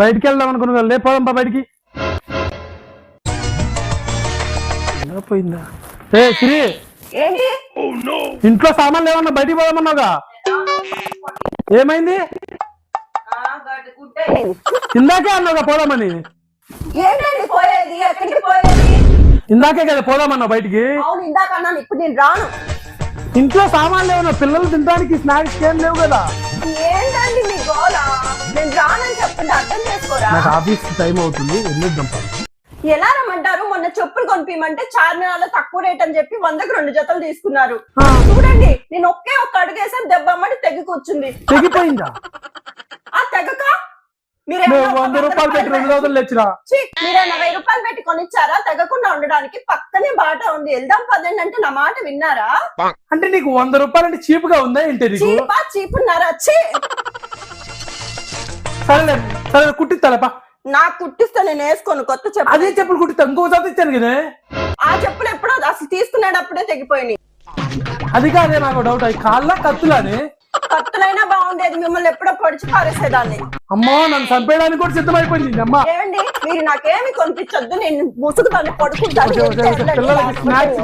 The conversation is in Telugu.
బయటికి వెళ్దాం అనుకున్నా లేపోదాంపా బయటికి. పోయిందా ఏ సిరి ఇంట్లో సామాన్లు ఏమన్నా బయటికి పోదామన్నావుగా? ఏమైంది? ఇందాకే అన్నావుగా పోదామని. ఇందాకే కదా పోదామన్నావు బయటికి. ఇప్పుడు నేను రాను ఇంట్లో సామాన్లు ఏమన్నా పిల్లలు తినడానికి స్నాక్స్ ఏం లేవు కదా. రానని చెప్పండి అర్థం చేసుకోరా? నాకు ఆఫీస్ టైం అవుతుంది వెళ్ళొద్దాం ఎలా రమ్మంటారు? మొన్న చెప్పులు కొనిపించమంటే చార్మినార్లో తక్కువ రేట్ అని చెప్పి వందకు రెండు జతలు తీసుకున్నారు. చూడండి నేను ఒకే ఒక్క అడుగేసాను దెబ్బ అమ్మడి తెగి కూర్చుంది. తెగిపోయిందా? ఆ తెగక? వంద రూపాయలు పెట్టి రెండు రోజులు తెచ్చిరా ఛీ, మీరేమన్నా వెయ్యి రూపాయలు పెట్టి కొనిచ్చారా? తెగకుండా ఉండడానికి పక్కనే బాట ఉంది. వెళ్దాం పదండి అంటే నా మాట విన్నారా? అంటే నీకు వంద రూపాయలు అంటే చీప్గా ఉందా ఏంటి నీకు? చీపా చీపున్నారా? చీ సరేలే సరే కుట్టిస్తాలేపా నాకు కుట్టిస్తే నేను వేసుకోను కొత్త చెప్పు. అదే చెప్పులు కుట్టిస్తా ఇంకో జత ఇచ్చాను కదా ఆ చెప్పులు ఎప్పుడో అసలు తీసుకునేటప్పుడే తెగిపోయినాయి. అది కాదే నాకు డౌట్ అయ్యి కాళ్ళ కత్తులానే. కత్తులైనా బాగుండేది మిమ్మల్ని ఎప్పుడో పొడిచి పారేసేదాన్ని. అమ్మో నన్ను చంపేయడానికి కూడా సిద్ధమైపోయింది అమ్మ. ఏమండి మీరు నాకేమి కొనిపించొద్దు నేను ముసుగుతాను పడుకుంటాను. పిల్లలకి స్నాక్స్